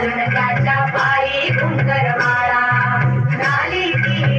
कलंकाच्या पायी कुंकर माळा झाली ती